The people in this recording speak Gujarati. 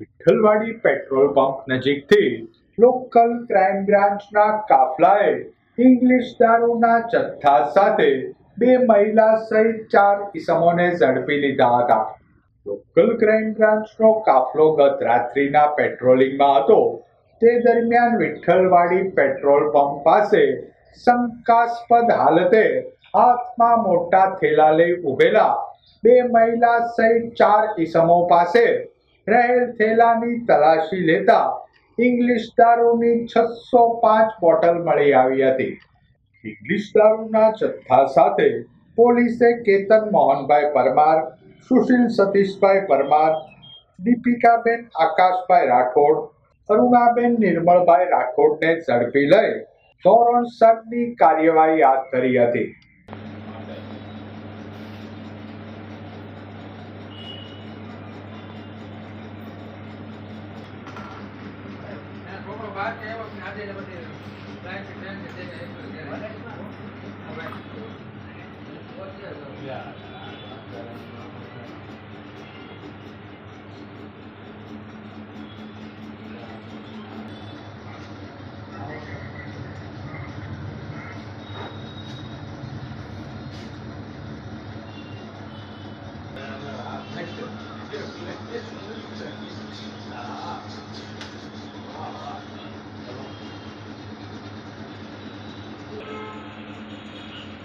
વિઠ્ઠલવાડી પેટ્રોલ પંપ નજીકથી લોકલ ક્રાઇમ બ્રાન્ચના કાફલાએ ઇંગ્લિશ દારૂના જથ્થા સાથે બે મહિલા સહિત ચાર ઇસમોને ઝડપી લીધા હતા. લોકલ ક્રાઇમ બ્રાન્ચનો કાફલો ગત રાત્રિના પેટ્રોલિંગમાં હતો. તે દરમિયાન વિઠ્ઠલવાડી પેટ્રોલ પંપ પાસે શંકાસ્પદ હાલતે હાથમાં મોટા થેલા લઈ ઉભેલા બે મહિલા સહિત ચાર ઈસમો પાસે રહેલ થેલાની તલાશી લેતા ઇંગ્લિશ દારૂની છસો પાંચ બોટલ મળી આવી હતી. ઇંગ્લિશ દારૂના જથ્થા સાથે પોલીસે કેતન મોહનભાઈ પરમાર, સુશીલ સતીશભાઈ પરમાર, દીપિકાબેન આકાશભાઈ રાઠોડ, અરુણાબેન નિર્મળભાઈ રાઠોડને ઝડપી લઈ ધોરણસરની કાર્યવાહી હાથ ધરી હતી. Yeah.